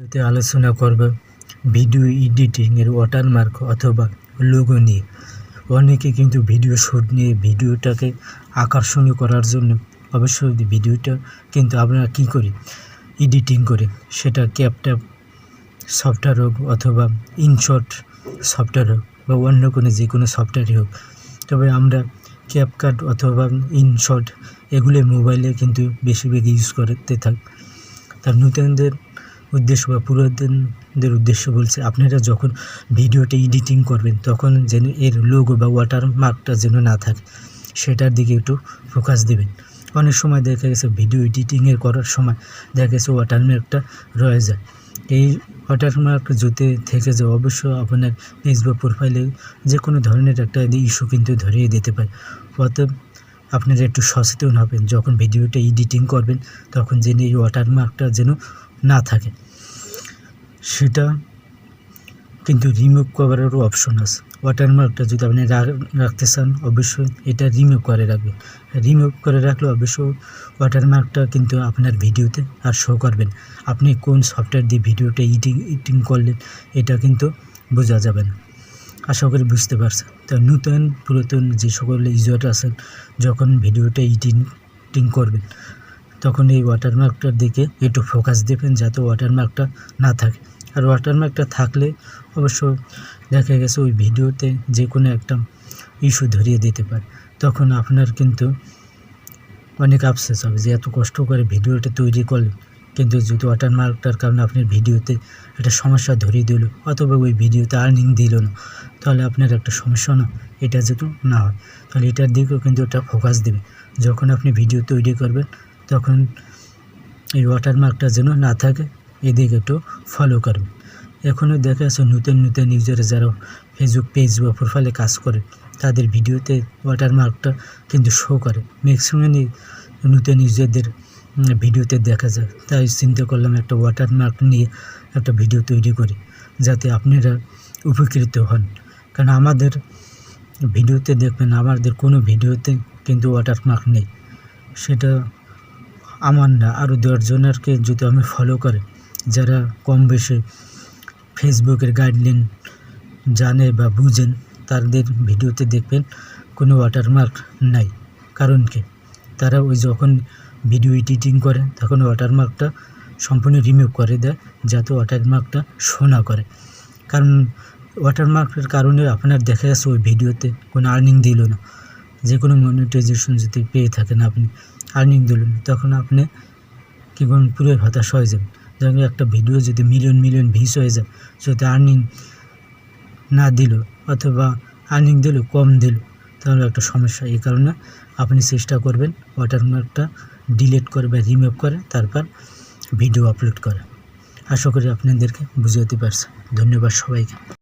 এতে আলোচনা করব ভিডিও এডিটিং এর ওয়াটারমার্ক অথবা লোগো নিয়ে। অনেকে কিন্তু ভিডিও শ্যুট নিয়ে ভিডিওটাকে আকর্ষণীয় করার জন্য অবশ্যই ভিডিওটা কিন্তু আমরা কী করি? এডিটিং করে সেটা ক্যাপট্যাপ সফটওয়্যার হোক অথবা ইনশট সফটওয়্যার হোক বা অন্য কোনো যে কোনো সফটওয়্যারই হোক। তবে আমরা ক্যাপকাট অথবা ইনশট এগুলো মোবাইলে কিন্তু বেশিরভাগ ইউজ করতে থাকি। তার নতুনদের উদ্দেশ্য বা পুরাতনদের উদ্দেশ্য বলছে, আপনারা যখন ভিডিওটা এডিটিং করবেন, তখন যেন এর লোগো বা ওয়াটারমার্কটা যেন না থাকে, সেটার দিকে একটু ফোকাস দেবেন। অনেক সময় দেখা গেছে ভিডিও এডিটিংয়ের করার সময় দেখা গেছে ওয়াটারমার্কটা রয়ে যায়। এই ওয়াটারমার্ক যদি থেকে যায়, অবশ্য আপনার পেজ বা প্রোফাইলে যে কোনো ধরনের একটা ইস্যু কিন্তু ধরিয়ে দিতে পারে। অতএব আপনারা একটু সচেতন হবেন, যখন ভিডিওটা এডিটিং করবেন, তখন যেন এই ওয়াটারমার্কটা যেন না থাকে। সেটা কিন্তু রিমুভ করারও অপশন আছে। ওয়াটারমার্কটা যদি আপনি রাখতে চান, অবশ্যই এটা রিমুভ করে রাখবেন। রিমুভ করে রাখলে অবশ্য ওয়াটারমার্কটা কিন্তু আপনার ভিডিওতে আর শো করবেন। আপনি কোন সফটওয়্যার দিয়ে ভিডিওটা এডিটিং করলেন, এটা কিন্তু বোঝা যাবে না। আশা করি বুঝতে পারছেন। তো নূতন পুরাতন যে সকল ইউজার আছেন, যখন ভিডিওটা এডিটিং করবেন, তখন এই ওয়াটারমার্কটার দিকে একটু ফোকাস দেবেন যাতে ওয়াটারমার্কটা না থাকে। আর ওয়াটারমার্কটা থাকলে অবশ্য দেখা গেছে ওই ভিডিওতে যে কোনো একটা ইস্যু ধরিয়ে দিতে পারে। তখন আপনার কিন্তু অনেক আফসোস হবে যে এত কষ্ট করে ভিডিওটা তৈরি করলেন। কিন্তু যদি ওয়াটারমার্কটার কারণে আপনার ভিডিওতে একটা সমস্যা ধরিয়ে দিল, অথবা ওই ভিডিওতে আর্নিং দিল না, তাহলে আপনার একটা সমস্যা না, এটা যেহেতু না হয়, তাহলে এটার দিকেও কিন্তু ওটা ফোকাস দেবে। যখন আপনি ভিডিও তৈরি করবেন, তখন এই ওয়াটারমার্কটা যেন না থাকে, এদিকে একটু ফলো করবেন। এখনও দেখা যাচ্ছে নতুন নতুন ইউজার যারা ফেসবুক পেজ বা প্রোফাইলে কাজ করে, তাদের ভিডিওতে ওয়াটারমার্কটা কিন্তু শো করে। ম্যাক্সিমামই নতুন ইউজারদের ভিডিওতে দেখা যায়। তাই চিন্তা করলাম একটা ওয়াটারমার্ক নিয়ে একটা ভিডিও তৈরি করি, যাতে আপনারা উপকৃত হন। কারণ আমাদের ভিডিওতে দেখবেন, আমাদের কোনো ভিডিওতে কিন্তু ওয়াটারমার্ক নেই। সেটা আমার না আরও দশজনেরকে যদি আমি ফলো করে, যারা কম বেশি ফেসবুকের গাইডলাইন জানে বা বুঝেন, তাদের ভিডিওতে দেখবেন কোনো ওয়াটারমার্ক নাই। কারণ কি? তারা ওই যখন ভিডিও এডিটিং করে, তখন ওয়াটারমার্কটা সম্পূর্ণ রিমুভ করে দেয়, যাতে ওয়াটারমার্কটা শো না করে। কারণ ওয়াটারমার্কের কারণে আপনার দেখা যাচ্ছে ওই ভিডিওতে কোনো আর্নিং দিল না। যে কোনো মনিটাইজেশন যদি পেয়ে থাকেন আপনি আর্নিং দিলেন তখন আপনি কী করুন পুরো হতাশ হয়ে যাবেন। যেমন একটা ভিডিও যদি মিলিয়ন মিলিয়ন ভিউস হয়ে যায়, যদি আর্নিং না দিল অথবা আর্নিং দিল, কম দিল, তাহলে একটা সমস্যা। এই কারণে আপনি চেষ্টা করবেন ওয়াটারমার্কটা ডিলিট করে বা রিমুভ করে, তারপর ভিডিও আপলোড করে। আশা করি আপনাদেরকে বুঝাতে পারছি। ধন্যবাদ সবাইকে।